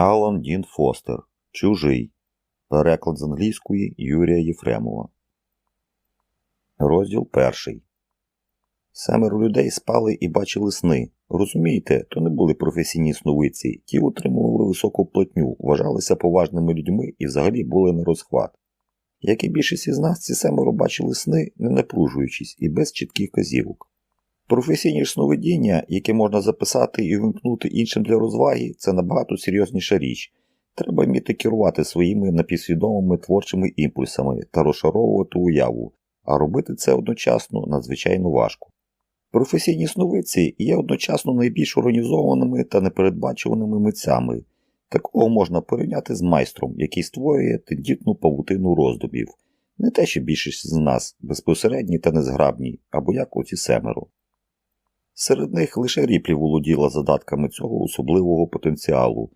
Алан Дін Фостер. Чужий. Переклад з англійської Юрія Єфремова. Розділ перший. Семеро людей спали і бачили сни. Розумієте, то не були професійні сновидці, ті утримували високу платню, вважалися поважними людьми і взагалі були на розхват. Як і більшість із нас, ці семеро бачили сни, не напружуючись і без чітких казівок. Професійні ж сновидіння, які можна записати і вимкнути іншим для розваги, це набагато серйозніша річ. Треба вміти керувати своїми напівсвідомими творчими імпульсами та розшаровувати уяву, а робити це одночасно надзвичайно важко. Професійні сновидці є одночасно найбільш організованими та непередбачуваними митцями. Такого можна порівняти з майстром, який створює тендітну павутину роздумів, не те, що більшість з нас безпосередні та незграбні, або як оці семеро. Серед них лише ріплі володіла задатками цього особливого потенціалу,